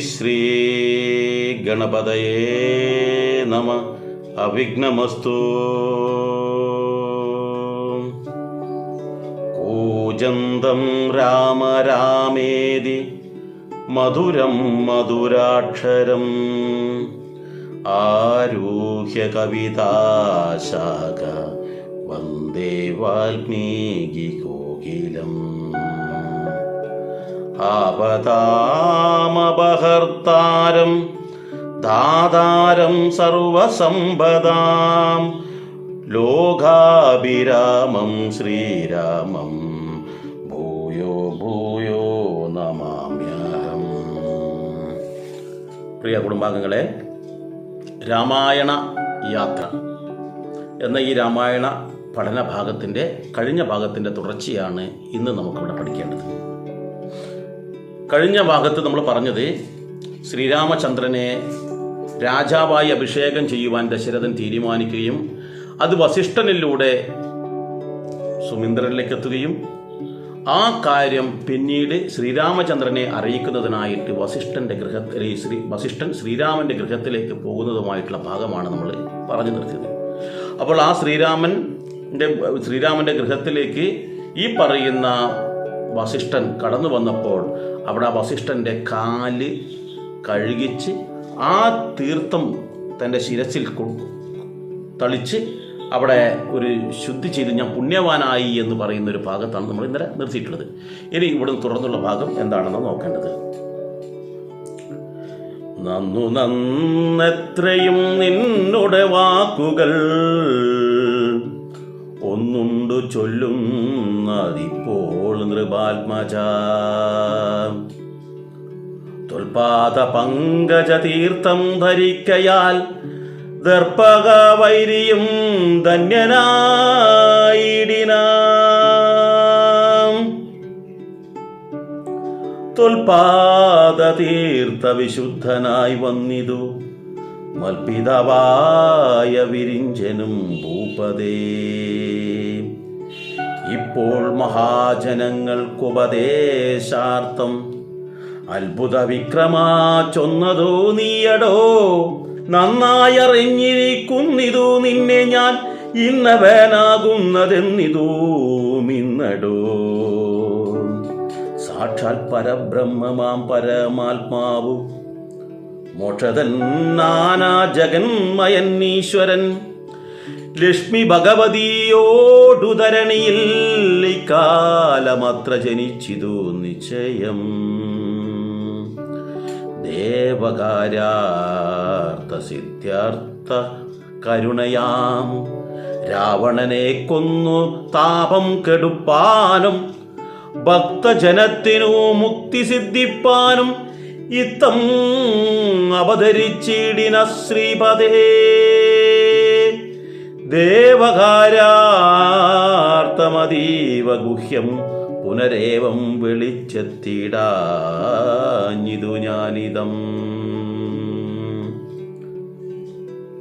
ശ്രീ ഗണപതയേ നമ. അവിഘ്നമസ്തു. കൂജന്തം രാമ രാമേതി. മധുരം മധുരാക്ഷരം. ആരൂഹ്യ കവിതാശാഖ വന്ദേ വാൽമീകി കോകിലം. ആപതാമപഹർത്താരം ദാതാരം സർവസമ്പദാം. ലോകാഭിരാമം ശ്രീരാമം ഭൂയോ ഭൂയോ നമാമ്യഹം പ്രിയ കുടുംബാംഗങ്ങളെ രാമായണ യാത്ര എന്ന ഈ രാമായണ പഠന ഭാഗത്തിന്റെ കഴിഞ്ഞ ഭാഗത്തിന്റെ തുടർച്ചയാണ് ഇന്ന് നമുക്കിവിടെ പഠിക്കേണ്ടത്. കഴിഞ്ഞ ഭാഗത്ത് നമ്മൾ പറഞ്ഞത് ശ്രീരാമചന്ദ്രനെ രാജാവായി അഭിഷേകം ചെയ്യുവാൻ ദശരഥൻ തീരുമാനിക്കുകയും അത് വസിഷ്ഠനിലൂടെ സുമിന്ദ്രനിലേക്ക് എത്തുകയും ആ കാര്യം പിന്നീട് ശ്രീരാമചന്ദ്രനെ അറിയിക്കുന്നതിനായിട്ട് വസിഷ്ഠന്റെ ഗൃഹത്തിൽ ശ്രീ വസിഷ്ഠൻ ശ്രീരാമന്റെ ഗൃഹത്തിലേക്ക് പോകുന്നതുമായിട്ടുള്ള ഭാഗമാണ് നമ്മൾ പറഞ്ഞു നിർത്തിയത് അപ്പോൾ ആ ശ്രീരാമന്റെ ശ്രീരാമന്റെ ഗൃഹത്തിലേക്ക് ഈ പറയുന്ന വസിഷ്ഠൻ കടന്നു വന്നപ്പോൾ അവിടെ ആ വസിഷ്ഠന്റെ കാൽ കഴുകിച്ച് ആ തീർത്ഥം തന്റെ ശിരസിൽ തളിച്ച് അവിടെ ഒരു ശുദ്ധി ചെയ്ത് ഞാൻ പുണ്യവാനായി എന്ന് പറയുന്ന ഒരു ഭാഗത്താണ് നമ്മൾ ഇന്നലെ നിർത്തിയിട്ടുള്ളത്. ഇനി ഇവിടെ തുടർന്നുള്ള ഭാഗം എന്താണെന്ന് നോക്കേണ്ടത്. നന്നു നന്നെത്രയും നിന്നുടെ വാക്കുകൾ ഒന്നുണ്ടു ചൊല്ലുന്നതിപ്പോൾ നൃപാത്മജ. തൊൽപാത പങ്കജ തീർത്ഥം ധരിക്കയാൽ ദർപ്പക വൈരിയും ധന്യനായിടിന. തൊൽപാദ തീർത്ഥ വിശുദ്ധനായി വന്നിതു. മൽപിതവായ വിരിഞ്ചനും ഭൂപതേ. ഇപ്പോൾ മഹാജനങ്ങൾക്കുപദേശാർത്ഥം അത്ഭുത വിക്രമാ ചൊന്നതോ നീയടോ നന്നായറിഞ്ഞിരിക്കുന്നിതു നിന്നെ ഞാൻ ഇന്നവനാകുന്നതെന്നിതൂ മിന്നടോ. സാക്ഷാൽ പരബ്രഹ്മമാം പരമാത്മാവു മോക്ഷതൻ നാനാ ജഗന്മയൻ ഈശ്വരൻ. ലക്ഷ്മി ഭഗവതിയോടുതരണിയിൽ ഇക്കാലമത്ര ജനിച്ചിതു നിശ്ചയം. ദേവകാര്യാർത്ഥ സിദ്ധ്യാർത്ഥ കരുണയാം. രാവണനെ കൊന്നു താപം കെടുപ്പാനും ഭക്തജനത്തിനു മുക്തി സിദ്ധിപ്പാനും ഇത്തം അവതരിച്ചിടിന ശ്രീപദേ. ദേവകാരാർത്ഥമതീവ ഗുഹ്യം പുനരേവം വെളിച്ചെത്തിടാഞ്ഞിതു ഞാനിതം.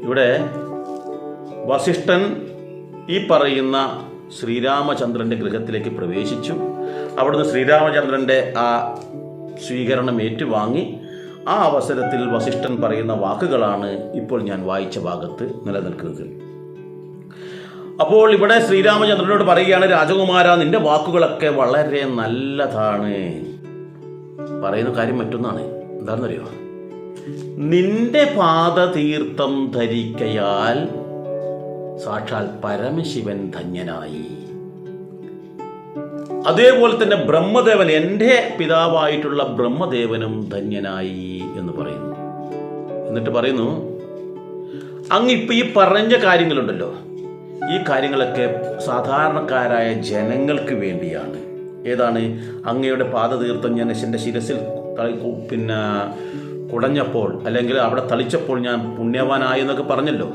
ഇവിടെ വസിഷ്ഠൻ ഈ പറയുന്ന ശ്രീരാമചന്ദ്രന്റെ ഗൃഹത്തിലേക്ക് പ്രവേശിച്ചു. അവിടുന്ന് ശ്രീരാമചന്ദ്രന്റെ ആ സ്വീകരണം ഏറ്റുവാങ്ങി ആ അവസരത്തിൽ വസിഷ്ഠൻ പറയുന്ന വാക്കുകളാണ് ഇപ്പോൾ ഞാൻ വായിച്ച ഭാഗത്ത് നിലനിൽക്കുന്നത്. അപ്പോൾ ഇവിടെ ശ്രീരാമചന്ദ്രനോട് പറയുകയാണ് രാജകുമാര നിന്റെ വാക്കുകളൊക്കെ വളരെ നല്ലതാണ്. പറയുന്ന കാര്യം മറ്റൊന്നാണ്. എന്താണെന്നറിയോ? നിന്റെ പാദതീർത്ഥം ധരിക്കയാൽ സാക്ഷാൽ പരമശിവൻ ധന്യനായി. അതേപോലെ തന്നെ ബ്രഹ്മദേവൻ എന്റെ പിതാവായിട്ടുള്ള ബ്രഹ്മദേവനും ധന്യനായി എന്ന് പറയുന്നു. എന്നിട്ട് പറയുന്നു അങ്ങ് ഇപ്പം ഈ പറഞ്ഞ കാര്യങ്ങളുണ്ടല്ലോ. ഈ കാര്യങ്ങളൊക്കെ സാധാരണക്കാരായ ജനങ്ങൾക്ക് വേണ്ടിയാണ്. ഏതാണ്? അങ്ങയുടെ പാദതീർത്ഥം ഞാൻ എന്റെ ശിരസിൽ പിന്നെ കുടഞ്ഞപ്പോൾ അല്ലെങ്കിൽ അവിടെ തളിച്ചപ്പോൾ ഞാൻ പുണ്യവാനായി എന്നൊക്കെ പറഞ്ഞല്ലോ.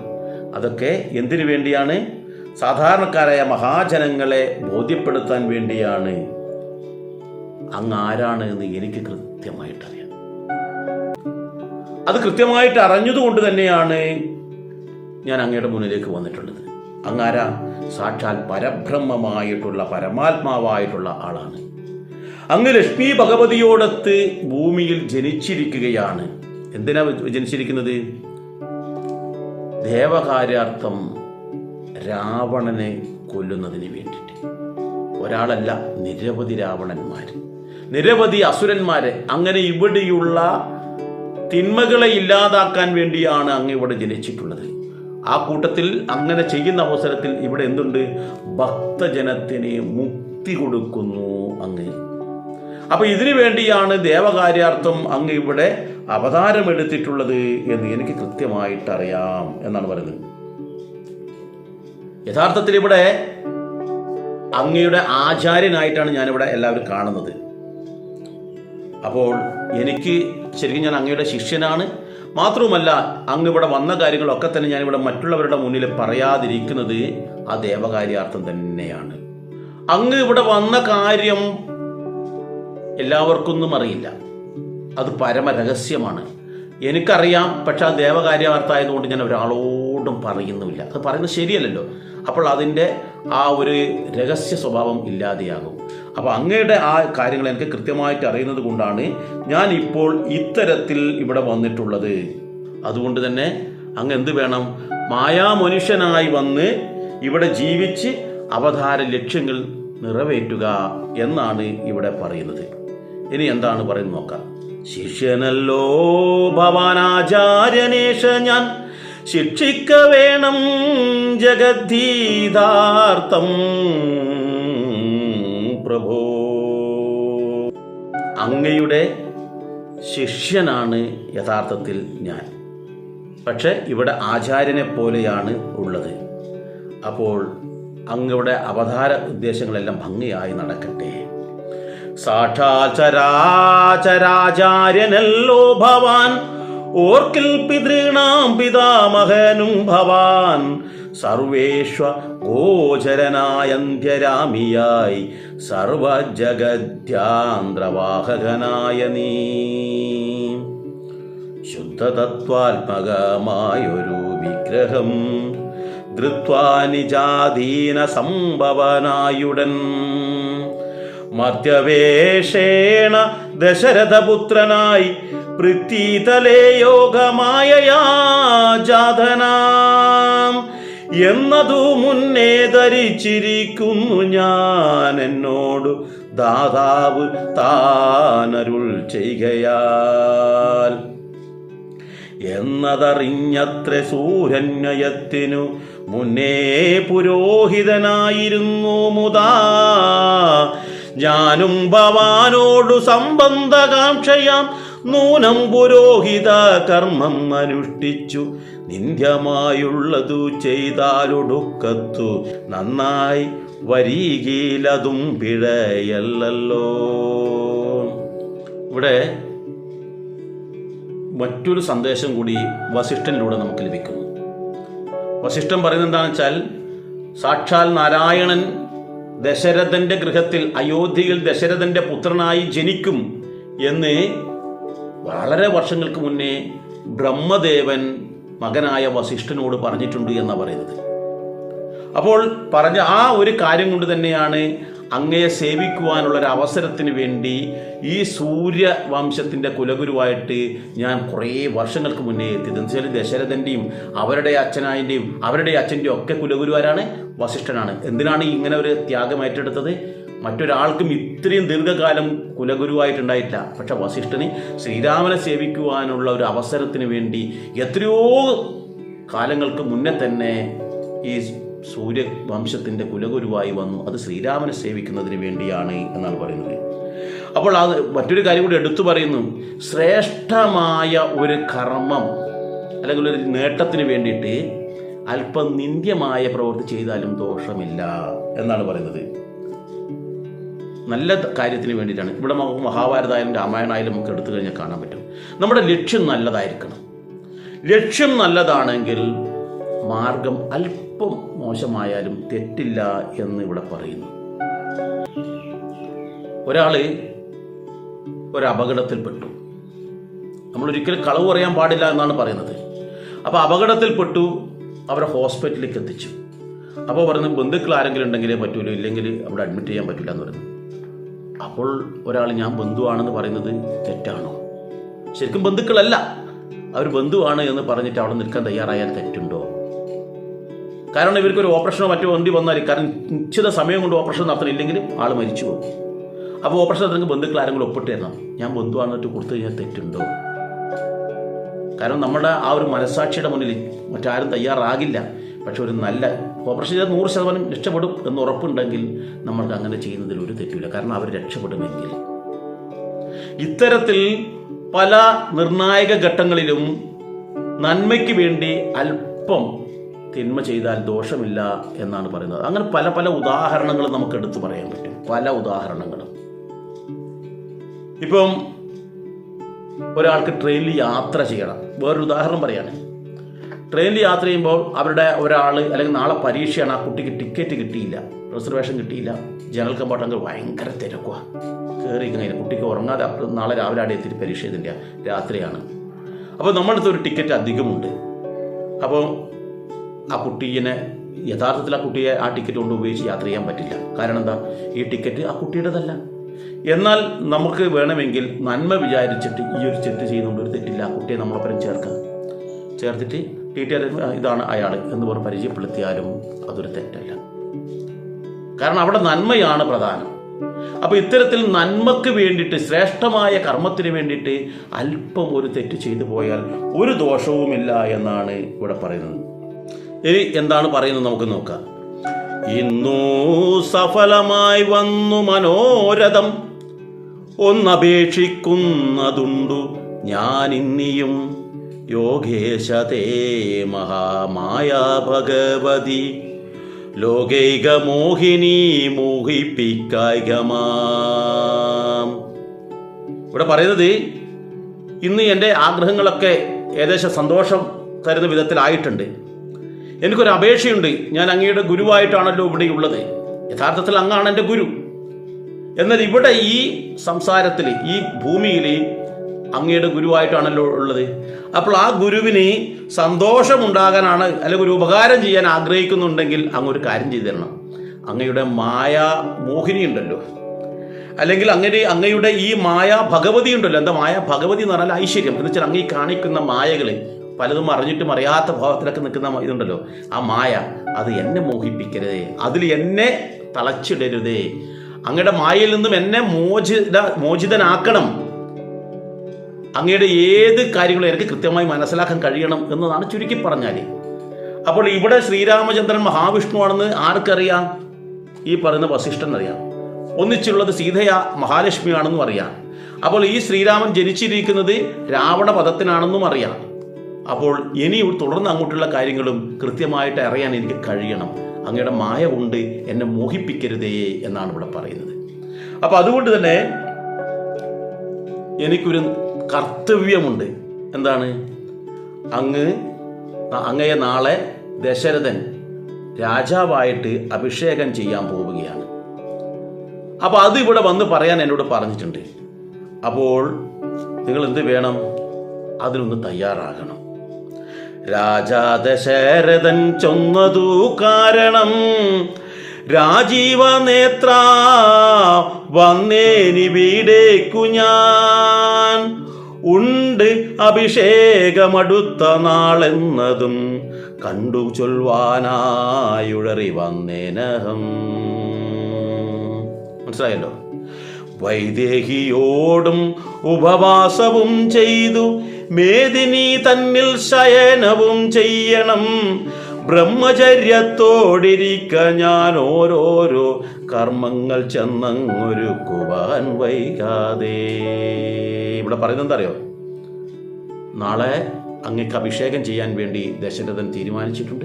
അതൊക്കെ എന്തിനു വേണ്ടിയാണ്? സാധാരണക്കാരായ മഹാജനങ്ങളെ ബോധ്യപ്പെടുത്താൻ വേണ്ടിയാണ്. അങ്ങ് ആരാണ് എന്ന് എനിക്ക് കൃത്യമായിട്ടറിയാം. അത് കൃത്യമായിട്ട് അറിഞ്ഞതുകൊണ്ട് തന്നെയാണ് ഞാൻ അങ്ങയുടെ മുന്നിലേക്ക് വന്നിട്ടുള്ളത്. അങ്ങാര സാക്ഷാൽ പരബ്രഹ്മമായിട്ടുള്ള പരമാത്മാവായിട്ടുള്ള ആളാണ്. അങ്ങ് ലക്ഷ്മി ഭഗവതിയോടത്ത് ഭൂമിയിൽ ജനിച്ചിരിക്കുകയാണ്. എന്തിനാ ജനിച്ചിരിക്കുന്നത്? ദേവകാര്യാർത്ഥം രാവണനെ കൊല്ലുന്നതിന് വേണ്ടിയിട്ട്. ഒരാളല്ല നിരവധി രാവണന്മാർ നിരവധി അസുരന്മാരെ അങ്ങനെ ഇവിടെയുള്ള തിന്മകളെ ഇല്ലാതാക്കാൻ വേണ്ടിയാണ് അങ്ങ് ഇവിടെ ജനിച്ചിട്ടുള്ളത്. ആ കൂട്ടത്തിൽ അങ്ങനെ ചെയ്യുന്ന അവസരത്തിൽ ഇവിടെ എന്തുണ്ട്? ഭക്തജനത്തിന് മുക്തി കൊടുക്കുന്നു അങ്ങ്. അപ്പൊ ഇതിനു വേണ്ടിയാണ് ദേവകാര്യാർത്ഥം അങ്ങ് ഇവിടെ അവതാരമെടുത്തിട്ടുള്ളത് എന്ന് എനിക്ക് കൃത്യമായിട്ട് അറിയാം എന്നാണ് പറയുന്നത്. യഥാർത്ഥത്തിൽ ഇവിടെ അങ്ങയുടെ ആചാര്യനായിട്ടാണ് ഞാനിവിടെ എല്ലാവരും കാണുന്നത്. അപ്പോൾ എനിക്ക് ശരിക്കും ഞാൻ അങ്ങയുടെ ശിഷ്യനാണ്. മാത്രവുമല്ല അങ്ങ് ഇവിടെ വന്ന കാര്യങ്ങളൊക്കെ തന്നെ ഞാനിവിടെ മറ്റുള്ളവരുടെ മുന്നിൽ പറയാതിരിക്കുന്നത് ആ ദേവകാര്യാർത്ഥം തന്നെയാണ്. അങ്ങ് ഇവിടെ വന്ന കാര്യം എല്ലാവർക്കൊന്നും അറിയില്ല. അത് പരമരഹസ്യമാണ്. എനിക്കറിയാം പക്ഷെ ആ ദേവകാര്യാർത്ഥമായതുകൊണ്ട് ഞാൻ ഒരാളോടും പറയുന്നുമില്ല. അത് പറയുന്നത് ശരിയല്ലല്ലോ. അപ്പോൾ അതിന്റെ ആ ഒരു രഹസ്യ സ്വഭാവം ഇല്ലാതെയാകും. അപ്പോൾ അങ്ങയുടെ ആ കാര്യങ്ങൾ എനിക്ക് കൃത്യമായിട്ട് അറിയുന്നത് കൊണ്ടാണ് ഞാൻ ഇപ്പോൾ ഇത്തരത്തിൽ ഇവിടെ വന്നിട്ടുള്ളത്. അതുകൊണ്ട് തന്നെ അങ്ങ് എന്ത് വേണം? മായാമനുഷ്യനായി വന്ന് ഇവിടെ ജീവിച്ച് അവതാര ലക്ഷ്യങ്ങൾ നിറവേറ്റുക എന്നാണ് ഇവിടെ പറയുന്നത്. ഇനി എന്താണ് പറയുന്നത് നോക്കാം. ശിഷ്യനല്ലോ ഭവാനാചാര്യനേഷ ഞാൻ ശിക്ഷിക്ക വേണം ജഗദ്ധീതാർത്ഥം. പ്രഭോ. അങ്ങയുടെ ശിഷ്യനാണ് യഥാർത്ഥത്തിൽ ഞാൻ. പക്ഷെ ഇവിടെ ആചാര്യനെ പോലെയാണ് ഉള്ളത്. അപ്പോൾ അങ്ങയുടെ അവതാര ഉദ്ദേശങ്ങളെല്ലാം ഭംഗിയായി നടക്കട്ടെ. സാക്ഷാചരാചരാചാര്യനല്ലോ ഭവാൻ ഓർക്കിൽ പിതൃണാം പിതാമഹനും ഭവാൻ. സർവേശ്വ ഗോചരനായന്ത്യരാമിയായി. സർവജഗദ്ധ്യാന്ത്രവാഹകനായ നീ. ശുദ്ധതത്വാത്മകമായൊരു വിഗ്രഹം ധൃത്വാനിജാധീന സംഭവനായുടൻ മധ്യവേഷേണ ദശരഥപുത്രനായി പൃഥ്വീതലേ യോഗമായയാ ജാതനാം എന്നതു മുന്നേ ധരിച്ചിരിക്കുന്നു ഞാൻ എന്നോട്. ദാതാവ് താനരുൾ ചെയ്യയാൽ എന്നതറിഞ്ഞത്ര സൂര്യന്വയത്തിനു മുന്നേ പുരോഹിതനായിരുന്നു മുതാ. ഞാനും ഭവാനോടു സംബന്ധകാംക്ഷയാം നൂനം പുരോഹിത കർമ്മം അനുഷ്ഠിച്ചു. നിന്ദ്യമായുള്ളതു ചെയ്താലൊടുക്കത്തു. നന്നായി വരികയിലതും പിഴയല്ലല്ലോ. ഇവിടെ മറ്റൊരു സന്ദേശം കൂടി വസിഷ്ഠനിലൂടെ നമുക്ക് ലഭിക്കുന്നു. വസിഷ്ഠൻ പറയുന്നത് എന്താണെന്ന് വെച്ചാൽ സാക്ഷാൽ നാരായണൻ ദശരഥന്റെ ഗൃഹത്തിൽ അയോധ്യയിൽ ദശരഥന്റെ പുത്രനായി ജനിക്കും എന്ന് വളരെ വർഷങ്ങൾക്ക് മുന്നേ ബ്രഹ്മദേവൻ മകനായ വസിഷ്ഠനോട് പറഞ്ഞിട്ടുണ്ട് എന്നാണ് പറയുന്നത്. അപ്പോൾ പറഞ്ഞ ആ ഒരു കാര്യം കൊണ്ട് തന്നെയാണ് അങ്ങയെ സേവിക്കുവാനുള്ള ഒരു അവസരത്തിന് വേണ്ടി ഈ സൂര്യവംശത്തിന്റെ കുലഗുരുവായിട്ട് ഞാൻ കുറേ വർഷങ്ങൾക്ക് മുന്നേ എത്തിയത് എന്ന് ദശരഥന്റെയും അവരുടെ അച്ഛനായന്റെയും അവരുടെ അച്ഛന്റെയും ഒക്കെ കുലഗുരുവാരാണ് വസിഷ്ഠനാണ്. എന്തിനാണ് ഇങ്ങനെ ഒരു ത്യാഗം ഏറ്റെടുത്തത്? മറ്റൊരാൾക്കും ഇത്രയും ദീർഘകാലം കുലഗുരുവായിട്ടുണ്ടായിട്ടില്ല. പക്ഷെ വസിഷ്ഠന് ശ്രീരാമനെ സേവിക്കുവാനുള്ള ഒരു അവസരത്തിന് വേണ്ടി എത്രയോ കാലങ്ങൾക്ക് മുന്നേ തന്നെ ഈ സൂര്യവംശത്തിന്റെ കുലഗുരുവായി വന്നു. അത് ശ്രീരാമനെ സേവിക്കുന്നതിന് വേണ്ടിയാണ് എന്നാണ് പറയുന്നത്. അപ്പോൾ അത് മറ്റൊരു കാര്യം കൂടി എടുത്തു പറയുന്നു. ശ്രേഷ്ഠമായ ഒരു കർമ്മം അല്ലെങ്കിൽ ഒരു നേട്ടത്തിന് വേണ്ടിയിട്ട് അല്പം നിന്ദ്യമായ പ്രവൃത്തി ചെയ്താലും ദോഷമില്ല എന്നാണ് പറയുന്നത്. നല്ല കാര്യത്തിന് വേണ്ടിയിട്ടാണ്. ഇവിടെ നമുക്ക് മഹാഭാരതമായാലും രാമായണമായാലും നമുക്ക് എടുത്തു കഴിഞ്ഞാൽ കാണാൻ പറ്റും. നമ്മുടെ ലക്ഷ്യം നല്ലതായിരിക്കണം. ലക്ഷ്യം നല്ലതാണെങ്കിൽ മാർഗം അല്പം മോശമായാലും തെറ്റില്ല എന്ന് ഇവിടെ പറയുന്നു. ഒരാൾ ഒരു അപകടത്തിൽപ്പെട്ടു. നമ്മൾ ഒരിക്കലും കളവ് പറയാൻ പാടില്ല എന്നാണ് പറയുന്നത്. അപ്പോൾ അപകടത്തിൽപ്പെട്ടു അവരെ ഹോസ്പിറ്റലിലേക്ക് എത്തിച്ചു. അപ്പോൾ പറയുന്നത് ബന്ധുക്കൾ ആരെങ്കിലും ഉണ്ടെങ്കിലേ പറ്റൂലോ ഇല്ലെങ്കിൽ അവിടെ അഡ്മിറ്റ് ചെയ്യാൻ പറ്റില്ല എന്ന് പറയുന്നു. അപ്പോൾ ഒരാൾ ഞാൻ ബന്ധുവാണെന്ന് പറയുന്നത് തെറ്റാണോ? ശരിക്കും ബന്ധുക്കളല്ല. അവർ ബന്ധുവാണ് എന്ന് പറഞ്ഞിട്ട് അവിടെ നിൽക്കാൻ തയ്യാറായാൽ തെറ്റുണ്ടോ? കാരണം ഇവർക്കൊരു ഓപ്പറേഷനോ മറ്റോ വണ്ടി വന്നാൽ കാരണം നിശ്ചിത സമയം കൊണ്ട് ഓപ്പറേഷൻ നടത്തണില്ലെങ്കിൽ ആൾ മരിച്ചു പോകും. അപ്പോൾ ഓപ്പറേഷൻ നടത്തുന്ന ബന്ധുക്കൾ ആരെങ്കിലും ഒപ്പിട്ട് തരണം. ഞാൻ ബന്ധുവാണെന്നിട്ട് കൊടുത്തു കഴിഞ്ഞാൽ തെറ്റുണ്ടോ? കാരണം നമ്മുടെ ആ ഒരു മനസാക്ഷിയുടെ മുന്നിൽ മറ്റാരും തയ്യാറാകില്ല. പക്ഷെ ഒരു നല്ല ഓപ്പറേഷൻ ചെയ്താൽ നൂറ് ശതമാനം രക്ഷപ്പെടും എന്ന് ഉറപ്പുണ്ടെങ്കിൽ നമ്മൾക്ക് അങ്ങനെ ചെയ്യുന്നതിൽ ഒരു തെറ്റില്ല കാരണം അവർ രക്ഷപ്പെടുമെങ്കിൽ. ഇത്തരത്തിൽ പല നിർണായക ഘട്ടങ്ങളിലും നന്മയ്ക്ക് വേണ്ടി അല്പം തിന്മ ചെയ്താൽ ദോഷമില്ല എന്നാണ് പറയുന്നത്. അങ്ങനെ പല പല ഉദാഹരണങ്ങൾ നമുക്ക് എടുത്തു പറയാൻ പറ്റും. പല ഉദാഹരണങ്ങളും. ഇപ്പം ഒരാൾക്ക് ട്രെയിനിൽ യാത്ര ചെയ്യണം. വേറൊരു ഉദാഹരണം പറയാണ്. ട്രെയിനിൽ യാത്ര ചെയ്യുമ്പോൾ അവരുടെ ഒരാൾ അല്ലെങ്കിൽ നാളെ പരീക്ഷയാണ് ആ കുട്ടിക്ക് ടിക്കറ്റ് കിട്ടിയില്ല റിസർവേഷൻ കിട്ടിയില്ല. ജനറൽ കമ്പാർട്ട്മെന്റ് ഭയങ്കര തിരക്കുക കയറി കഴിഞ്ഞാൽ കുട്ടിക്ക് ഉറങ്ങാതെ നാളെ രാവിലെ അവിടെ എത്തിയിട്ട് പരീക്ഷ ഇതിന്റെ രാത്രിയാണ്. അപ്പോൾ നമ്മളടുത്ത് ഒരു ടിക്കറ്റ് അധികമുണ്ട്. അപ്പോൾ ആ കുട്ടീനെ യഥാർത്ഥത്തിൽ ആ കുട്ടിയെ ആ ടിക്കറ്റ് കൊണ്ട് ഉപയോഗിച്ച് യാത്ര ചെയ്യാൻ പറ്റില്ല. കാരണം എന്താ? ഈ ടിക്കറ്റ് ആ കുട്ടിയുടേതല്ല. എന്നാൽ നമുക്ക് വേണമെങ്കിൽ നന്മ വിചാരിച്ചിട്ട് ഈ ഒരു തെറ്റ് ചെയ്യുന്നുണ്ട് ഒരു തെറ്റില്ല ആ കുട്ടിയെ നമ്മളൊപ്പം ചേർക്കുക ചേർത്തിട്ട് ടി ഇതാണ് അയാൾ എന്ന് പറഞ്ഞ് പരിചയപ്പെടുത്തിയാലും അതൊരു തെറ്റല്ല. കാരണം അവിടെ നന്മയാണ് പ്രധാനം. അപ്പോൾ ഇത്തരത്തിൽ നന്മക്ക് വേണ്ടിയിട്ട് ശ്രേഷ്ഠമായ കർമ്മത്തിന് വേണ്ടിയിട്ട് അല്പം ഒരു തെറ്റ് ചെയ്തു പോയാൽ ഒരു ദോഷവുമില്ല എന്നാണ് ഇവിടെ പറയുന്നത്. ഇനി എന്താണ് പറയുന്നത് നമുക്ക് നോക്കാം. ഇന്നു സഫലമായി വന്നു മനോരഥം. ഒന്നപേക്ഷിക്കുന്നതുണ്ടു. ഞാൻ ഇന്നിയും യോഗേശതേ മഹാമായ ഭഗവതി ലോകൈക മോഹിനി മോഹിപ്പിക്കായികമാം ഇവിടെ പറയുന്നത് ഇന്ന് എന്റെ ആഗ്രഹങ്ങളൊക്കെ ഏകദേശം സന്തോഷം തരുന്ന വിധത്തിലായിട്ടുണ്ട്. എനിക്കൊരു അപേക്ഷയുണ്ട്. ഞാൻ അങ്ങയുടെ ഗുരുവായിട്ടാണല്ലോ ഇവിടെ ഉള്ളത്. യഥാർത്ഥത്തിൽ അങ്ങാണ് എന്റെ ഗുരു. എന്നാൽ ഇവിടെ ഈ സംസാരത്തിൽ ഈ ഭൂമിയിൽ അങ്ങയുടെ ഗുരുവായിട്ടാണല്ലോ ഉള്ളത്. അപ്പോൾ ആ ഗുരുവിന് സന്തോഷമുണ്ടാകാനാണ് അല്ലെങ്കിൽ ഒരു ഉപകാരം ചെയ്യാൻ ആഗ്രഹിക്കുന്നുണ്ടെങ്കിൽ അങ്ങ് ഒരു കാര്യം ചെയ്തു തരണം. അങ്ങയുടെ മായ മോഹിനി ഉണ്ടല്ലോ അല്ലെങ്കിൽ അങ്ങനെ അങ്ങയുടെ ഈ മായ ഭഗവതി ഉണ്ടല്ലോ എന്താ മായ ഭഗവതി എന്ന് പറഞ്ഞാൽ ഐശ്വര്യം. എന്ന് വെച്ചാൽ അങ്ങ് കാണിക്കുന്ന മായകൾ പലതും അറിഞ്ഞിട്ടും അറിയാത്ത ഭാവത്തിലൊക്കെ നിൽക്കുന്ന ഇതുണ്ടല്ലോ. ആ മായ അത് എന്നെ മോഹിപ്പിക്കരുതേ. അതിൽ എന്നെ തളച്ചിടരുതേ. അങ്ങയുടെ മായയിൽ നിന്നും എന്നെ മോചിത മോചിതനാക്കണം. അങ്ങയുടെ ഏത് കാര്യങ്ങളും എനിക്ക് കൃത്യമായി മനസ്സിലാക്കാൻ കഴിയണം എന്നതാണ് ചുരുക്കി പറഞ്ഞാൽ. അപ്പോൾ ഇവിടെ ശ്രീരാമചന്ദ്രൻ മഹാവിഷ്ണുവാണെന്ന് ആർക്കറിയാം? ഈ പറയുന്ന വസിഷ്ഠൻ അറിയാം. ഒന്നിച്ചുള്ളത് സീതയ മഹാലക്ഷ്മിയാണെന്നും അറിയാം. അപ്പോൾ ഈ ശ്രീരാമൻ ജനിച്ചിരിക്കുന്നത് രാവണ പദത്തിനാണെന്നും അറിയാം. അപ്പോൾ ഇനി തുടർന്ന് അങ്ങോട്ടുള്ള കാര്യങ്ങളും കൃത്യമായിട്ട് അറിയാൻ എനിക്ക് കഴിയണം. അങ്ങയുടെ മായ കൊണ്ട് എന്നെ മോഹിപ്പിക്കരുതേ എന്നാണ് ഇവിടെ പറയുന്നത്. അപ്പോൾ അതുകൊണ്ട് തന്നെ എനിക്കൊരു കർത്തവ്യമുണ്ട്. എന്താണ്? അങ്ങ് അങ്ങയെ നാളെ ദശരഥൻ രാജാവായിട്ട് അഭിഷേകം ചെയ്യാൻ പോവുകയാണ്. അപ്പോൾ അത് ഇവിടെ വന്ന് പറയാൻ എന്നോട് പറഞ്ഞിട്ടുണ്ട്. അപ്പോൾ നിങ്ങൾ എന്ത് വേണം? അതിനൊന്ന് തയ്യാറാകണം. രാജാ ദശരഥൻ ചൊന്നതു കാരണം രാജീവ നേത്ര വന്നേനി വീടേക്കു ഞാൻ. ഉണ്ട് അഭിഷേകമടുത്ത നാളെന്നതും കണ്ടു ചൊൽവാനായുഴറി വന്നേനഹം. മനസ്സിലായല്ലോ? വൈദേഹിയോടും ഉപവാസവും ചെയ്തു മേദിനി തന്നിൽ ശയനവും ചെയ്യണം. ബ്രഹ്മചര്യത്തോടിരിക്ക ഞാൻ ഓരോരോ കർമ്മങ്ങൾ ചെന്നങ്ങൊരുക്കുവാൻ വൈകാതെ. ഇവിടെ പറയുന്നത് എന്താ അറിയോ നാളെ അങ്ങക്ക് അഭിഷേകം ചെയ്യാൻ വേണ്ടി ദശരഥൻ തീരുമാനിച്ചിട്ടുണ്ട്.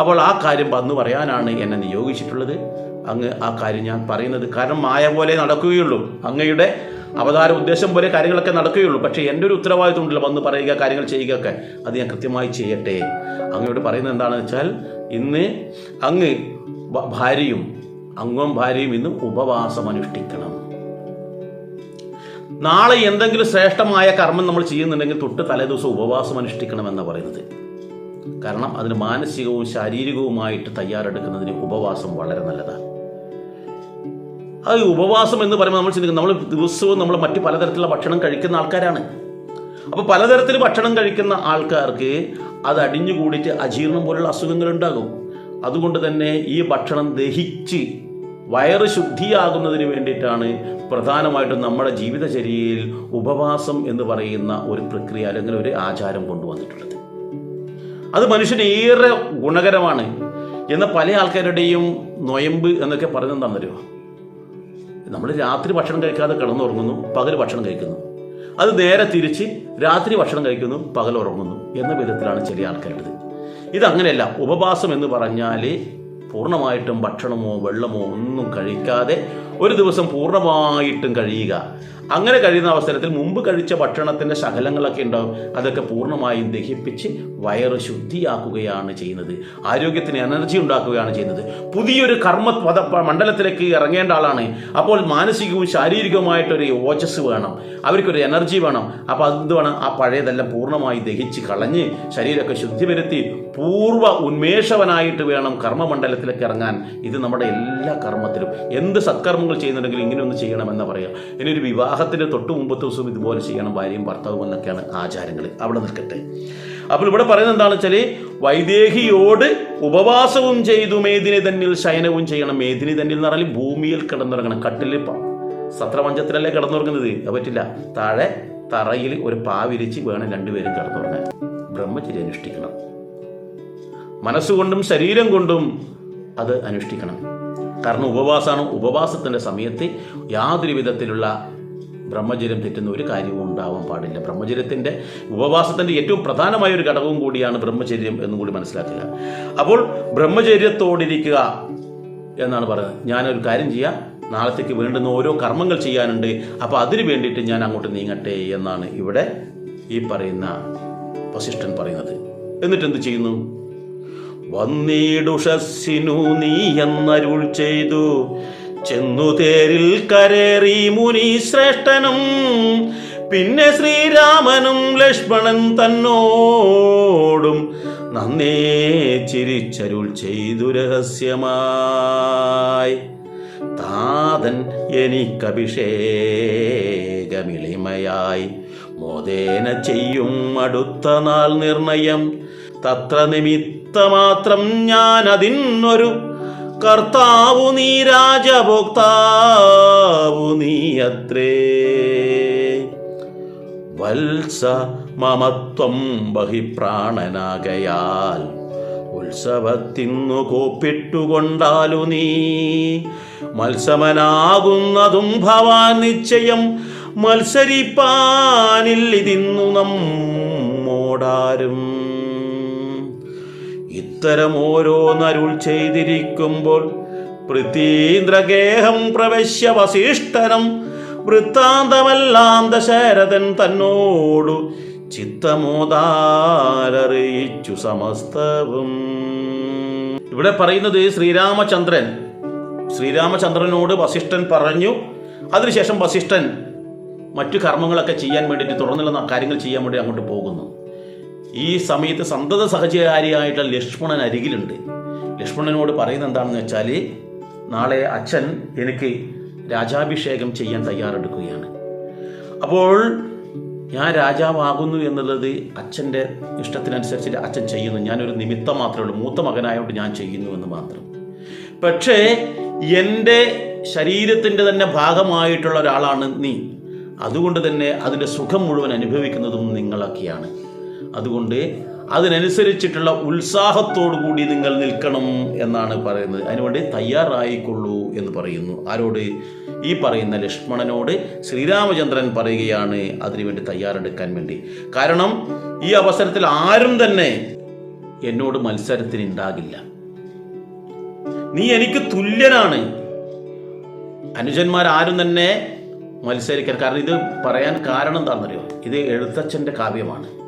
അപ്പോൾ ആ കാര്യം വന്നു പറയാനാണ് എന്നെ നിയോഗിച്ചിട്ടുള്ളത്. അങ്ങ് ആ കാര്യം ഞാൻ പറയുന്നത്. കാരണം മായ പോലെ നടക്കുകയുള്ളൂ. അങ്ങയുടെ അവതാര ഉദ്ദേശം പോലെ കാര്യങ്ങളൊക്കെ നടക്കുകയുള്ളൂ. പക്ഷേ എന്റെ ഒരു ഉത്തരവാദിത്വം ഉണ്ടല്ലോ വന്ന് പറയുക കാര്യങ്ങൾ ചെയ്യുക ഒക്കെ അത് ഞാൻ കൃത്യമായി ചെയ്യട്ടെ. അങ്ങോട്ട് പറയുന്നത് എന്താണെന്ന് വെച്ചാൽ ഇന്ന് അങ്ങ് ഭാര്യയും അങ്ങും ഭാര്യയും ഇന്ന് ഉപവാസം അനുഷ്ഠിക്കണം. നാളെ എന്തെങ്കിലും ശ്രേഷ്ഠമായ കർമ്മം നമ്മൾ ചെയ്യുന്നുണ്ടെങ്കിൽ തൊട്ട് തലേദിവസം ഉപവാസം അനുഷ്ഠിക്കണം അനുഷ്ഠിക്കണമെന്നാണ് പറയുന്നത്. കാരണം അതിന് മാനസികവും ശാരീരികവുമായിട്ട് തയ്യാറെടുക്കുന്നതിന് ഉപവാസം വളരെ നല്ലതാണ്. അത് ഉപവാസം എന്ന് പറയുമ്പോൾ നമ്മൾ ചിന്തിക്കും നമ്മൾ ദിവസവും നമ്മൾ മറ്റു പലതരത്തിലുള്ള ഭക്ഷണം കഴിക്കുന്ന ആൾക്കാരാണ്. അപ്പോൾ പലതരത്തിൽ ഭക്ഷണം കഴിക്കുന്ന ആൾക്കാർക്ക് അത് അടിഞ്ഞു അടിഞ്ഞുകൂടിയിട്ട് അജീർണം പോലുള്ള അസുഖങ്ങൾ ഉണ്ടാകും. അതുകൊണ്ട് തന്നെ ഈ ഭക്ഷണം ദഹിച്ച് വയറ് ശുദ്ധിയാകുന്നതിന് വേണ്ടിയിട്ടാണ് പ്രധാനമായിട്ടും നമ്മുടെ ജീവിതചര്യയിൽ ഉപവാസം എന്ന് പറയുന്ന ഒരു പ്രക്രിയ അല്ലെങ്കിൽ ഒരു ആചാരം കൊണ്ടുവന്നിട്ടുള്ളത്. അത് മനുഷ്യന് ഏറെ ഗുണകരമാണ്. എന്ന പല ആൾക്കാരുടെയും നൊയമ്പ് എന്നൊക്കെ പറയുന്നതാണെന്നറിയോ നമ്മൾ രാത്രി ഭക്ഷണം കഴിക്കാതെ കിടന്നുറങ്ങുന്നു പകൽ ഭക്ഷണം കഴിക്കുന്നു. അത് നേരെ തിരിച്ച് രാത്രി ഭക്ഷണം കഴിക്കുന്നു പകൽ ഉറങ്ങുന്നു എന്ന വിധത്തിലാണ് ചില ആൾക്കാരുടേത്. ഇതങ്ങനെയല്ല. ഉപവാസം എന്ന് പറഞ്ഞാൽ പൂർണമായിട്ടും ഭക്ഷണമോ വെള്ളമോ ഒന്നും കഴിക്കാതെ ഒരു ദിവസം പൂർണമായിട്ടും കഴിയുക. അങ്ങനെ കഴിയുന്ന അവസരത്തിൽ മുമ്പ് കഴിച്ച ഭക്ഷണത്തിന്റെ ശകലങ്ങളൊക്കെ ഉണ്ടാവും. അതൊക്കെ പൂർണമായും ദഹിപ്പിച്ച് വയറ് ശുദ്ധിയാക്കുകയാണ് ചെയ്യുന്നത്. ആരോഗ്യത്തിന് എനർജി ഉണ്ടാക്കുകയാണ് ചെയ്യുന്നത്. പുതിയൊരു കർമ്മ മണ്ഡലത്തിലേക്ക് ഇറങ്ങേണ്ട ആളാണ്. അപ്പോൾ മാനസികവും ശാരീരികവുമായിട്ടൊരു ഓജസ് വേണം. അവർക്കൊരു എനർജി വേണം. അപ്പോൾ അത് വേണം ആ പഴയതെല്ലാം പൂർണമായി ദഹിച്ച് കളഞ്ഞ് ശരീരമൊക്കെ ശുദ്ധി വരുത്തി പൂർവ ഉന്മേഷവനായിട്ട് വേണം കർമ്മമണ്ഡലത്തിലേക്ക് ഇറങ്ങാൻ. ഇത് നമ്മുടെ എല്ലാ കർമ്മത്തിലും. എന്ത് സത്കർമ്മങ്ങൾ ചെയ്യുന്നുണ്ടെങ്കിലും ഇങ്ങനെ ഒന്ന് ചെയ്യണമെന്ന് പറയാം. ഇനി ഒരു വിവാഹത്തിന് തൊട്ട് മുമ്പത്തെ ദിവസവും ഇതുപോലെ ചെയ്യണം ഭാര്യയും ഭർത്താവും എന്നൊക്കെയാണ് ആചാരങ്ങൾ അവിടെ നിൽക്കട്ടെ. അപ്പോൾ ഇവിടെ പറയുന്നത് എന്താണെന്ന് വെച്ചാൽ വൈദേഹിയോട് ഉപവാസവും ചെയ്തു മേദിനി തന്നിൽ ശയനവും ചെയ്യണം മേദിനി തന്നിൽ എന്ന് പറഞ്ഞാൽ ഭൂമിയിൽ കിടന്നുറങ്ങണം. കട്ടിൽ പ- സത്രമഞ്ചത്തിലല്ലേ കിടന്നുറങ്ങുന്നത്? അത് പറ്റില്ല. താഴെ തറയിൽ ഒരു പാവിരിച്ച് വേണം രണ്ടുപേരും കിടന്നുറങ്ങാൻ. ബ്രഹ്മചര്യം അനുഷ്ഠിക്കണം. മനസ്സുകൊണ്ടും ശരീരം കൊണ്ടും അത് അനുഷ്ഠിക്കണം. കാരണം ഉപവാസമാണ്. ഉപവാസത്തിന്റെ സമയത്ത് യാതൊരു വിധത്തിലുള്ള ബ്രഹ്മചര്യം തെറ്റുന്ന ഒരു കാര്യവും ഉണ്ടാവാൻ പാടില്ല. ബ്രഹ്മചര്യത്തിന്റെ ഉപവാസത്തിന്റെ ഏറ്റവും പ്രധാനമായ ഒരു ഘടകവും കൂടിയാണ് ബ്രഹ്മചര്യം എന്നും കൂടി മനസ്സിലാക്കുക. അപ്പോൾ ബ്രഹ്മചര്യത്തോടിരിക്കുക എന്നാണ് പറയുന്നത്. ഞാനൊരു കാര്യം ചെയ്യാം. നാളത്തേക്ക് വേണ്ടുന്ന ഓരോ കർമ്മങ്ങൾ ചെയ്യാനുണ്ട്. അപ്പോൾ അതിനു വേണ്ടിയിട്ട് ഞാൻ അങ്ങോട്ട് നീങ്ങട്ടെ എന്നാണ് ഇവിടെ ഈ പറയുന്ന വസിഷ്ഠൻ പറയുന്നത്. എന്നിട്ട് എന്ത് ചെയ്യുന്നു? വന്നീടുഷസ്സിനു നീ എന്നരുൾ ചെയ്തു. ചെന്നു തേരിൽ കരേറി മുനി ശ്രേഷ്ഠനും പിന്നെ ശ്രീരാമനും ലക്ഷ്മണൻ തന്നോടും നന്നേ ചിരിച്ചരുൾ ചെയ്തു രഹസ്യമായി. താതൻ എനിക്കഭിഷേകമിളിമയായി. മോദേന ചെയ്യും അടുത്ത നാൾ നിർണയം. തത്ര നിമിത്തമാത്രം ഞാൻ അതിനൊരു കർത്താവു നീ രാജഭോക്താവു നീ അത്രേ. വത്സ മമത്വം ബഹിപ്രാണനാകയാൽ ഉത്സവത്തിന്നു കോപ്പിട്ടുകൊണ്ടാലു നീ. മത്സമനാകുന്നതും ഭവാൻ നിശ്ചയം മത്സരിപ്പാനില്ലിതിന്നു നമ്മോടാരും. ഇത്തരം ഓരോന്നരുൾ ചെയ്തിരിക്കുമ്പോൾ പൃഥീന്ദ്രഗേഹം പ്രവശ്യ വസിഷ്ഠനം വൃത്താന്തമെല്ലാം ദശരഥൻ തന്നോടു ചിത്തമോദാലറിയിച്ചു സമസ്തവും. ഇവിടെ പറയുന്നത് ശ്രീരാമചന്ദ്രൻ. ശ്രീരാമചന്ദ്രനോട് വസിഷ്ഠൻ പറഞ്ഞു. അതിനുശേഷം വസിഷ്ഠൻ മറ്റു കർമ്മങ്ങളൊക്കെ ചെയ്യാൻ വേണ്ടിയിട്ട് തുടർന്നുള്ള കാര്യങ്ങൾ ചെയ്യാൻ വേണ്ടി അങ്ങോട്ട് പോകുന്നു. ഈ സമയത്ത് സന്തത സഹചാരിയായിട്ടുള്ള ലക്ഷ്മണൻ അരികിലുണ്ട്. ലക്ഷ്മണനോട് പറയുന്നത് എന്താണെന്ന് വെച്ചാൽ നാളെ അച്ഛൻ എനിക്ക് രാജാഭിഷേകം ചെയ്യാൻ തയ്യാറെടുക്കുകയാണ്. അപ്പോൾ ഞാൻ രാജാവാകുന്നു എന്നുള്ളത് അച്ഛന്റെ ഇഷ്ടത്തിനനുസരിച്ച് അച്ഛൻ ചെയ്യുന്നു. ഞാനൊരു നിമിത്തം മാത്രമേ ഉള്ളൂ. മൂത്ത മകനായതുകൊണ്ട് ഞാൻ ചെയ്യുന്നു എന്ന് മാത്രം. പക്ഷേ എന്റെ ശരീരത്തിന്റെ തന്നെ ഭാഗമായിട്ടുള്ള ഒരാളാണ് നീ. അതുകൊണ്ട് തന്നെ അതിന്റെ സുഖം മുഴുവൻ അനുഭവിക്കുന്നതും നിങ്ങളൊക്കെയാണ്. അതുകൊണ്ട് അതിനനുസരിച്ചിട്ടുള്ള ഉത്സാഹത്തോടു കൂടി നിങ്ങൾ നിൽക്കണം എന്നാണ് പറയുന്നത്. അതിനുവേണ്ടി തയ്യാറായിക്കൊള്ളൂ എന്ന് പറയുന്നു. ആരോട്? ഈ പറയുന്ന ലക്ഷ്മണനോട് ശ്രീരാമചന്ദ്രൻ പറയുകയാണ് അതിനുവേണ്ടി തയ്യാറെടുക്കാൻ വേണ്ടി. കാരണം ഈ അവസരത്തിൽ ആരും തന്നെ എന്നോട് മത്സരത്തിന് ഉണ്ടാകില്ല നീ എനിക്ക് തുല്യനാണ്. അനുജന്മാരാരും തന്നെ മത്സരിക്കാൻ. കാരണം ഇത് പറയാൻ കാരണം എന്താണെന്നറിയോ? ഇത് എഴുത്തച്ഛന്റെ കാവ്യമാണ്.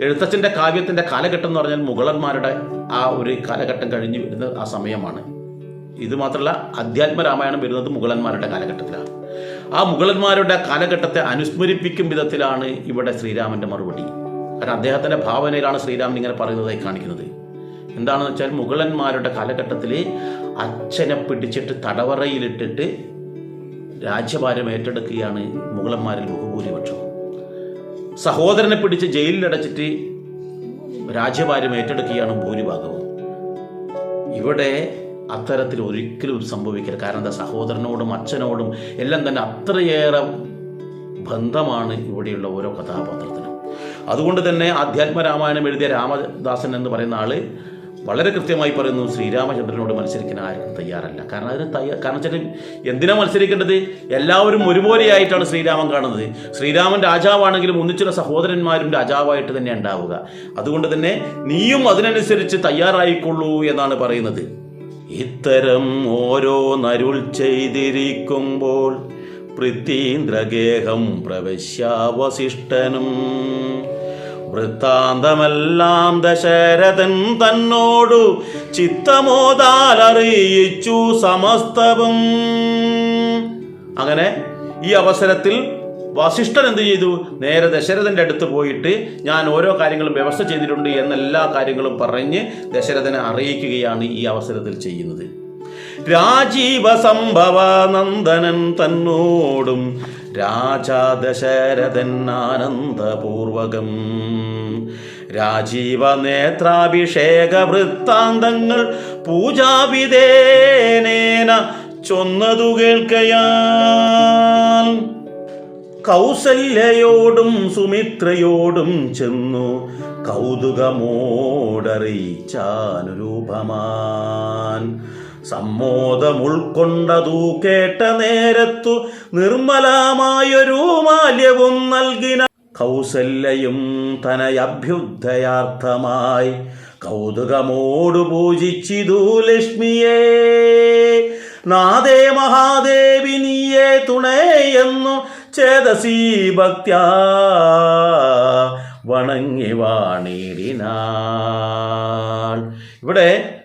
എഴുത്തച്ഛന്റെ കാവ്യത്തിന്റെ കാലഘട്ടം എന്ന് പറഞ്ഞാൽ മുഗളന്മാരുടെ ആ ഒരു കാലഘട്ടം കഴിഞ്ഞ് വരുന്ന ആ സമയമാണ്. ഇത് മാത്രമല്ല അധ്യാത്മ രാമായണം വരുന്നത് മുഗളന്മാരുടെ കാലഘട്ടത്തിലാണ്. ആ മുഗളന്മാരുടെ കാലഘട്ടത്തെ അനുസ്മരിപ്പിക്കും വിധത്തിലാണ് ഇവിടെ ശ്രീരാമന്റെ മറുപടി. കാരണം അദ്ദേഹത്തിന്റെ ഭാവനയിലാണ് ശ്രീരാമൻ ഇങ്ങനെ പറയുന്നതായി കാണിക്കുന്നത്. എന്താണെന്ന് വെച്ചാൽ മുഗളന്മാരുടെ കാലഘട്ടത്തിൽ അച്ഛനെ പിടിച്ചിട്ട് തടവറയിലിട്ടിട്ട് രാജ്യഭാരം ഏറ്റെടുക്കുകയാണ് മുഗളന്മാരിൽ ബഹുഭൂരിപക്ഷം. സഹോദരനെ പിടിച്ച് ജയിലിലടച്ചിട്ട് രാജ്യഭാരം ഏറ്റെടുക്കുകയാണ് ഭൂരിഭാഗവും. ഇവിടെ അത്തരത്തിൽ ഒരിക്കലും സംഭവിക്കരുത്. കാരണം എന്താ? സഹോദരനോടും അച്ഛനോടും എല്ലാം തന്നെ അത്രയേറെ ബന്ധമാണ് ഇവിടെയുള്ള ഓരോ കഥാപാത്രത്തിനും. അതുകൊണ്ട് തന്നെ ആധ്യാത്മരാമായണം എഴുതിയ രാമദാസൻ എന്ന് പറയുന്ന ആൾ വളരെ കൃത്യമായി പറയുന്നു ശ്രീരാമചന്ദ്രനോട് മത്സരിക്കാൻ ആരും തയ്യാറല്ല. കാരണം അതിന് തയ്യാർ കാരണം വെച്ചാൽ എന്തിനാ മത്സരിക്കേണ്ടത്? എല്ലാവരും ഒരുപോലെയായിട്ടാണ് ശ്രീരാമൻ കാണുന്നത്. ശ്രീരാമൻ രാജാവാണെങ്കിലും ഒന്നിച്ചുള്ള സഹോദരന്മാരും രാജാവായിട്ട് തന്നെ ഉണ്ടാവുക. അതുകൊണ്ട് തന്നെ നീയും അതിനനുസരിച്ച് തയ്യാറായിക്കൊള്ളൂ എന്നാണ് പറയുന്നത്. ഇത്തരം ഓരോ നരുൾ ചെയ്തിരിക്കുമ്പോൾ പൃഥീന്ദ്രഗേഹം പ്രവശ്യാവശിഷ്ടനും വൃത്താന്തമെല്ലാം ദശരഥൻ തന്നോടു ചിത്തമോദാലറിയിച്ചു സമസ്തവും. അങ്ങനെ ഈ അവസരത്തിൽ വസിഷ്ഠൻ എന്ത് ചെയ്തു? നേരെ ദശരഥന്റെ അടുത്ത് പോയിട്ട് ഞാൻ ഓരോ കാര്യങ്ങളും വ്യവസ്ഥ ചെയ്തിട്ടുണ്ട് എന്നെല്ലാ കാര്യങ്ങളും പറഞ്ഞ് ദശരഥനെ അറിയിക്കുകയാണ് ഈ അവസരത്തിൽ ചെയ്യുന്നത്. രാജീവ സംഭവ നന്ദനൻ തന്നോടും രാജാ ദശരഥൻ ആനന്ദപൂർവകം രാജീവ നേത്രാഭിഷേക വൃത്താന്തങ്ങൾ പൂജാവിധേനേന ചൊന്നതു കേൾക്കയാൽ. കൗസല്യയോടും സുമിത്രയോടും ചെന്നു കൗതുകമോടറിയിച്ചാനുരൂപമാൻ. സമ്മോദം ഉൾക്കൊണ്ടതു കേട്ട നേരത്തു നിർമ്മലമായൊരു മാല്യവും നൽകിന കൗസല്യയും തനയഭ്യുദ്ധയാർത്ഥമായി കൗതുകമോടു പൂജിച്ചിതു ലക്ഷ്മിയെ. നാദേ മഹാദേവിനിയെ തുണയെന്നു ചേതസീ ഭക്ത്യാ വണങ്ങി വാണിടിനാൾ. ഇവിടെ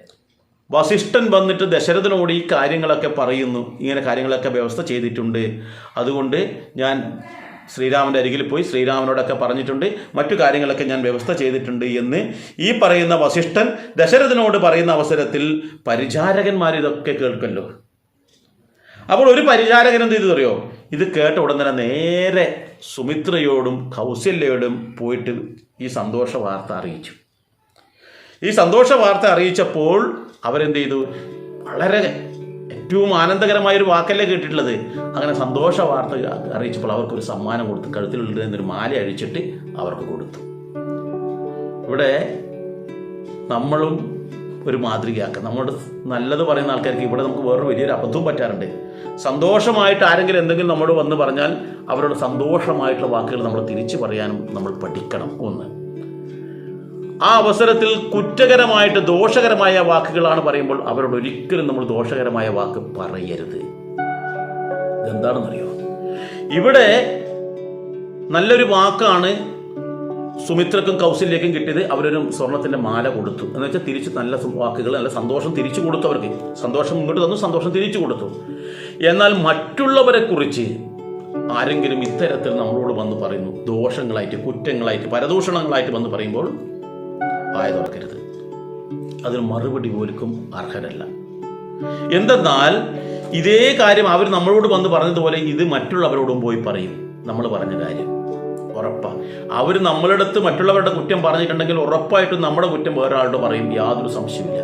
വസിഷ്ഠൻ വന്നിട്ട് ദശരഥനോട് ഈ കാര്യങ്ങളൊക്കെ പറയുന്നു. ഇങ്ങനെ കാര്യങ്ങളൊക്കെ വ്യവസ്ഥ ചെയ്തിട്ടുണ്ട്. അതുകൊണ്ട് ഞാൻ ശ്രീരാമന്റെ അരികിൽ പോയി ശ്രീരാമനോടൊക്കെ പറഞ്ഞിട്ടുണ്ട്. മറ്റു കാര്യങ്ങളൊക്കെ ഞാൻ വ്യവസ്ഥ ചെയ്തിട്ടുണ്ട് എന്ന് ഈ പറയുന്ന വസിഷ്ഠൻ ദശരഥനോട് പറയുന്ന അവസരത്തിൽ പരിചാരകന്മാർ ഇതൊക്കെ കേൾക്കല്ലോ. അപ്പോൾ ഒരു പരിചാരകൻ എന്ത് ചെയ്തു അറിയോ ഇത് കേട്ട ഉടൻ തന്നെ നേരെ സുമിത്രയോടും കൗസല്യയോടും പോയിട്ട് ഈ സന്തോഷ വാർത്ത അറിയിച്ചു. ഈ സന്തോഷ വാർത്ത അറിയിച്ചപ്പോൾ അവരെന്ത് ചെയ്തു വളരെ ഏറ്റവും ആനന്ദകരമായ ഒരു വാക്കല്ലേ കേട്ടിട്ടുള്ളത്. അങ്ങനെ സന്തോഷ വാർത്ത അറിയിച്ചപ്പോൾ അവർക്കൊരു സമ്മാനം കൊടുത്തു കഴുത്തിലുള്ളൊരു മാല അഴിച്ചിട്ട് അവർക്ക് കൊടുത്തു. ഇവിടെ നമ്മളും ഒരു മാതൃകയാക്കുക നമ്മളോട് നല്ലത് പറയുന്ന ആൾക്കാർക്ക് ഇവിടെ നമുക്ക് വേറൊരു വലിയൊരു അബദ്ധവും പറ്റാറുണ്ട്. സന്തോഷമായിട്ട് ആരെങ്കിലും എന്തെങ്കിലും നമ്മോട് വന്ന് പറഞ്ഞാൽ അവരോട് സന്തോഷമായിട്ടുള്ള വാക്കുകൾ നമ്മൾ തിരിച്ചു പറയാനും നമ്മൾ പഠിക്കണം ഒന്ന്. ആ അവസരത്തിൽ കുറ്റകരമായിട്ട് ദോഷകരമായ വാക്കുകളാണ് പറയുമ്പോൾ അവരോട് ഒരിക്കലും നമ്മൾ ദോഷകരമായ വാക്ക് പറയരുത്. ഇതെന്താണെന്നറിയോ? ഇവിടെ നല്ലൊരു വാക്കാണ് സുമിത്രക്കും കൗസല്യക്കും കിട്ടിയത്. അവരൊരു സ്വർണത്തിന്റെ മാല കൊടുത്തു. എന്ന് വെച്ചാൽ തിരിച്ച് നല്ല വാക്കുകൾ നല്ല സന്തോഷം തിരിച്ചു കൊടുത്തു അവർക്ക്. സന്തോഷം ഇങ്ങോട്ട് തന്നു സന്തോഷം തിരിച്ചു കൊടുത്തു. എന്നാൽ മറ്റുള്ളവരെ കുറിച്ച് ആരെങ്കിലും ഇത്തരത്തിൽ നമ്മളോട് വന്ന് പറയുന്നു ദോഷങ്ങളായിട്ട് കുറ്റങ്ങളായിട്ട് പരദൂഷണങ്ങളായിട്ട് വന്ന് പറയുമ്പോൾ വായ തുറക്കരുത്. അതിന് മറുപടി പോലും അർഹരല്ല. എന്തെന്നാൽ ഇതേ കാര്യം അവർ നമ്മളോട് വന്ന് പറഞ്ഞതുപോലെ ഇത് മറ്റുള്ളവരോടും പോയി പറയും. നമ്മൾ പറഞ്ഞ കാര്യം. ഉറപ്പാ. അവർ നമ്മളെടുത്ത് മറ്റുള്ളവരുടെ കുറ്റം പറഞ്ഞിട്ടുണ്ടെങ്കിൽ ഉറപ്പായിട്ടും നമ്മുടെ കുറ്റം വേറൊരാളോട് പറയും. യാതൊരു സംശയമില്ല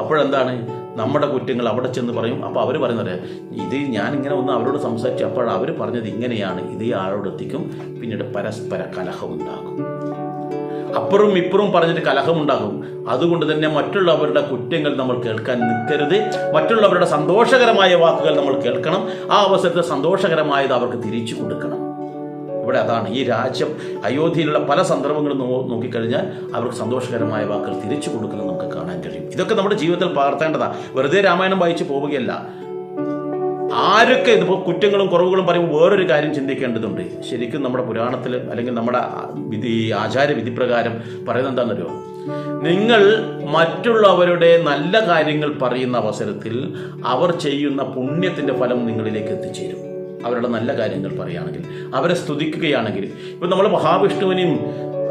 അപ്പോഴെന്താണ്? നമ്മുടെ കുറ്റങ്ങൾ അവിടെ ചെന്ന് പറയും. അപ്പോൾ അവർ പറയുന്നത് ഇത് ഞാൻ ഇങ്ങനെ ഒന്ന് അവരോട് സംസാരിച്ചു അപ്പോൾ അവർ പറഞ്ഞത് ഇങ്ങനെയാണ്. ഇതേ ആളോടെത്തിക്കും പിന്നീട് പരസ്പര കലഹമുണ്ടാകും. അപ്പുറം ഇപ്പുറം പറഞ്ഞിട്ട് കലഹമുണ്ടാകും. അതുകൊണ്ട് തന്നെ മറ്റുള്ളവരുടെ കുറ്റങ്ങൾ നമ്മൾ കേൾക്കാൻ നിൽക്കരുത്. മറ്റുള്ളവരുടെ സന്തോഷകരമായ വാക്കുകൾ നമ്മൾ കേൾക്കണം. ആ അവസരത്തിൽ സന്തോഷകരമായത് അവർക്ക് തിരിച്ചു കൊടുക്കണം. ഇവിടെ അതാണ് ഈ രാജ്യം. അയോധ്യയിലുള്ള പല സന്ദർഭങ്ങളും നോക്കിക്കഴിഞ്ഞാൽ അവർക്ക് സന്തോഷകരമായ വാക്കുകൾ തിരിച്ചു കൊടുക്കുന്നത് നമുക്ക് കാണാൻ കഴിയും. ഇതൊക്കെ നമ്മുടെ ജീവിതത്തിൽ പകർത്തേണ്ടതാണ് വെറുതെ രാമായണം വായിച്ചു പോവുകയല്ല. ആരൊക്കെ ഇതിപ്പോൾ കുറ്റങ്ങളും കുറവുകളും പറയുമ്പോൾ വേറൊരു കാര്യം ചിന്തിക്കേണ്ടതുണ്ട്? ശരിക്കും നമ്മുടെ പുരാണത്തിൽ അല്ലെങ്കിൽ നമ്മുടെ വിധി ആചാര വിധി പ്രകാരം പറയുന്നത് എന്താണെന്നറിയോ? നിങ്ങൾ മറ്റുള്ളവരുടെ നല്ല കാര്യങ്ങൾ പറയുന്ന അവസരത്തിൽ അവർ ചെയ്യുന്ന പുണ്യത്തിന്റെ ഫലം നിങ്ങളിലേക്ക് എത്തിച്ചേരും. അവരുടെ നല്ല കാര്യങ്ങൾ പറയുകയാണെങ്കിൽ അവരെ സ്തുതിക്കുകയാണെങ്കിൽ. ഇപ്പം നമ്മൾ മഹാവിഷ്ണുവിനെയും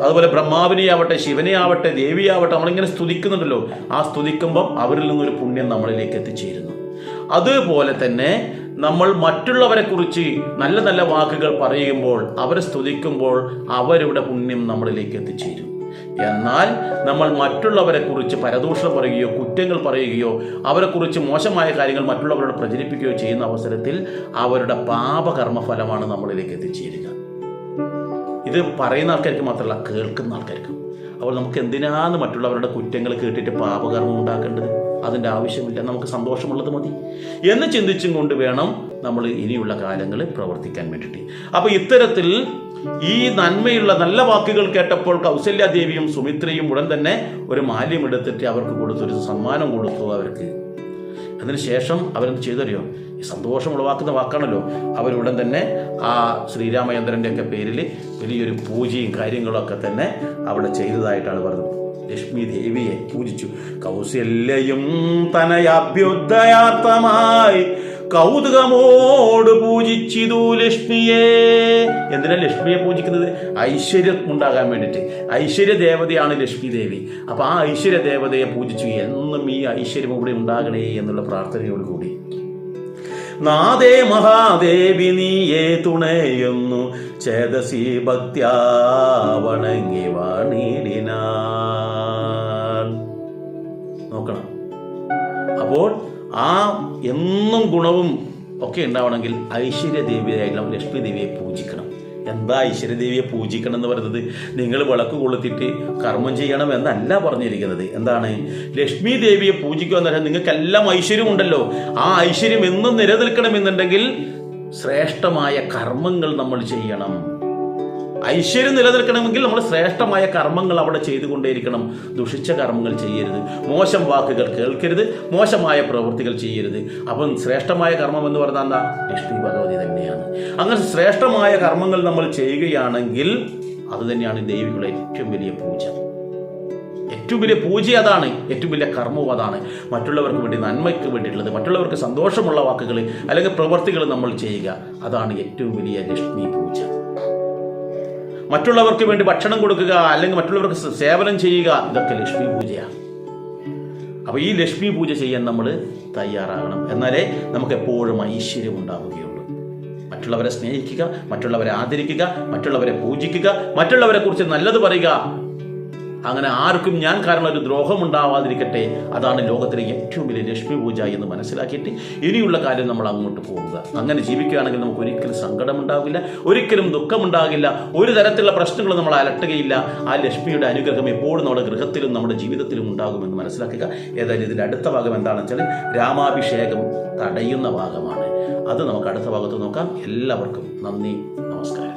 അതുപോലെ ബ്രഹ്മാവിനെയാവട്ടെ ശിവനെയാവട്ടെ ദേവിയാവട്ടെ നമ്മളിങ്ങനെ സ്തുതിക്കുന്നുണ്ടല്ലോ. ആ സ്തുതിക്കുമ്പം അവരിൽ നിന്നൊരു പുണ്യം നമ്മളിലേക്ക് എത്തിച്ചേരുന്നു. അതുപോലെ തന്നെ നമ്മൾ മറ്റുള്ളവരെ കുറിച്ച് നല്ല നല്ല വാക്കുകൾ പറയുമ്പോൾ അവരെ സ്തുതിക്കുമ്പോൾ അവരുടെ പുണ്യം നമ്മളിലേക്ക് എത്തിച്ചേരും. എന്നാൽ നമ്മൾ മറ്റുള്ളവരെ കുറിച്ച് പരദൂഷണം പറയുകയോ കുറ്റങ്ങൾ പറയുകയോ അവരെക്കുറിച്ച് മോശമായ കാര്യങ്ങൾ മറ്റുള്ളവരോട് പ്രചരിപ്പിക്കുകയോ ചെയ്യുന്ന അവസരത്തിൽ അവരുടെ പാപകർമ്മഫലമാണ് നമ്മളിലേക്ക് എത്തിച്ചേരുക. ഇത് പറയുന്ന ആൾക്കാർക്ക് മാത്രമല്ല കേൾക്കുന്ന ആൾക്കാർക്കും. അപ്പോൾ നമുക്ക് എന്തിനാണ് മറ്റുള്ളവരുടെ കുറ്റങ്ങൾ കേട്ടിട്ട് പാപകർമ്മം ഉണ്ടാക്കേണ്ടത്? അതിന്റെ ആവശ്യമില്ല നമുക്ക് സന്തോഷമുള്ളത് മതി. എന്ന് ചിന്തിച്ചും കൊണ്ട് വേണം നമ്മൾ ഇനിയുള്ള കാലങ്ങളിൽ പ്രവർത്തിക്കാൻ വേണ്ടിയിട്ട്. അപ്പോൾ ഇത്തരത്തിൽ ഈ നന്മയുള്ള നല്ല വാക്കുകൾ കേട്ടപ്പോൾ കൗസല്യാദേവിയും സുമിത്രയും ഉടൻ തന്നെ ഒരു മാല്യം എടുത്തിട്ട് അവർക്ക് കൊടുത്തു ഒരു സമ്മാനം കൊടുത്തു അവർക്ക്. അതിനുശേഷം അവരെന്ത് ചെയ്തറിയോ? ഈ സന്തോഷം ഉളവാക്കുന്ന വാക്കാണല്ലോ. അവരുടൻ തന്നെ ആ ശ്രീരാമചന്ദ്രന്റെ ഒക്കെ പേരിൽ വലിയൊരു പൂജയും കാര്യങ്ങളൊക്കെ തന്നെ അവിടെ ചെയ്തതായിട്ടാണ് പറഞ്ഞത്. ലക്ഷ്മി ദേവിയെ പൂജിച്ചു. കൗസല്യയും തനയഭ്യുദയാർത്ഥമായി കൗതുകമോട് പൂജിച്ചിതു ലക്ഷ്മിയെ. എന്തിനാ ലക്ഷ്മിയെ പൂജിക്കുന്നത്? ഐശ്വര്യം ഉണ്ടാകാൻ വേണ്ടിയിട്ട്. ഐശ്വര്യ ദേവതയാണ് ലക്ഷ്മി ദേവി. അപ്പൊ ആ ഐശ്വര്യ ദേവതയെ പൂജിച്ചു എന്നും ഈ ഐശ്വര്യം ഇവിടെ ഉണ്ടാകണേ എന്നുള്ള പ്രാർത്ഥനയോടുകൂടി നാദേ മഹാദേവി നീയേ തുണയുന്നു. ചേതസി ഭക്ത്യാ വണങ്ങി അപ്പോൾ ആ എന്നും ഗുണവും ഒക്കെ ഉണ്ടാവണമെങ്കിൽ ഐശ്വര്യദേവിയായാലും ലക്ഷ്മി ദേവിയെ പൂജിക്കണം. എന്താ ഐശ്വര്യദേവിയെ പൂജിക്കണം എന്ന് പറയുന്നത്? നിങ്ങൾ വിളക്ക് കൊളുത്തിട്ട് കർമ്മം ചെയ്യണം എന്നല്ല പറഞ്ഞിരിക്കുന്നത്. എന്താണ്? ലക്ഷ്മി ദേവിയെ പൂജിക്കുക എന്ന് പറഞ്ഞാൽ നിങ്ങൾക്കെല്ലാം ഐശ്വര്യം ഉണ്ടല്ലോ ആ ഐശ്വര്യം എന്നും നിലനിൽക്കണമെന്നുണ്ടെങ്കിൽ ശ്രേഷ്ഠമായ കർമ്മങ്ങൾ നമ്മൾ ചെയ്യണം. ഐശ്വര്യം നിലനിൽക്കണമെങ്കിൽ നമ്മൾ ശ്രേഷ്ഠമായ കർമ്മങ്ങൾ അവിടെ ചെയ്തുകൊണ്ടേയിരിക്കണം. ദുഷിച്ച കർമ്മങ്ങൾ ചെയ്യരുത്. മോശം വാക്കുകൾ കേൾക്കരുത്. മോശമായ പ്രവൃത്തികൾ ചെയ്യരുത്. അപ്പം ശ്രേഷ്ഠമായ കർമ്മം എന്ന് പറഞ്ഞാൽ എന്താ? ലക്ഷ്മി ഭഗവതി തന്നെയാണ്. അങ്ങനെ ശ്രേഷ്ഠമായ കർമ്മങ്ങൾ നമ്മൾ ചെയ്യുകയാണെങ്കിൽ അത് തന്നെയാണ് ദേവികളുടെ ഏറ്റവും വലിയ പൂജ. ഏറ്റവും വലിയ പൂജ അതാണ്. ഏറ്റവും വലിയ കർമ്മവും അതാണ്. മറ്റുള്ളവർക്ക് വേണ്ടി നന്മയ്ക്ക് വേണ്ടിയിട്ടുള്ളത് മറ്റുള്ളവർക്ക് സന്തോഷമുള്ള വാക്കുകൾ അല്ലെങ്കിൽ പ്രവൃത്തികൾ നമ്മൾ ചെയ്യുക. അതാണ് ഏറ്റവും വലിയ ലക്ഷ്മി പൂജ. മറ്റുള്ളവർക്ക് വേണ്ടി ഭക്ഷണം കൊടുക്കുക അല്ലെങ്കിൽ മറ്റുള്ളവർക്ക് സേവനം ചെയ്യുക ഇതൊക്കെ ലക്ഷ്മി പൂജയാണ്. അപ്പോൾ ഈ ലക്ഷ്മി പൂജ ചെയ്യാൻ നമ്മൾ തയ്യാറാകണം എന്നാലേ നമുക്ക് എപ്പോഴും ഐശ്വര്യം ഉണ്ടാവുകയുള്ളൂ. മറ്റുള്ളവരെ സ്നേഹിക്കുക മറ്റുള്ളവരെ ആദരിക്കുക മറ്റുള്ളവരെ പൂജിക്കുക മറ്റുള്ളവരെ കുറിച്ച് നല്ലത് പറയുക. അങ്ങനെ ആർക്കും ഞാൻ കാരണം ഒരു ദ്രോഹം ഉണ്ടാവാതിരിക്കട്ടെ അതാണ് ലോകത്തിലെ ഏറ്റവും വലിയ ലക്ഷ്മി പൂജ എന്ന് മനസ്സിലാക്കിയിട്ട് ഇനിയുള്ള കാര്യം നമ്മൾ അങ്ങോട്ട് പോവുക. അങ്ങനെ ജീവിക്കുകയാണെങ്കിൽ നമുക്ക് ഒരിക്കലും സങ്കടമുണ്ടാവില്ല ഒരിക്കലും ദുഃഖമുണ്ടാകില്ല ഒരു തരത്തിലുള്ള പ്രശ്നങ്ങളും നമ്മൾ അലട്ടുകയില്ല. ആ ലക്ഷ്മിയുടെ അനുഗ്രഹം എപ്പോഴും നമ്മുടെ ഗൃഹത്തിലും നമ്മുടെ ജീവിതത്തിലും ഉണ്ടാകുമെന്ന് മനസ്സിലാക്കുക. ഏതായാലും ഇതിന്റെ അടുത്ത ഭാഗം എന്താണെന്ന് വെച്ചാൽ രാമാഭിഷേകം തടയുന്ന ഭാഗമാണ്. അത് നമുക്ക് അടുത്ത ഭാഗത്ത് നോക്കാം. എല്ലാവർക്കും നന്ദി നമസ്കാരം.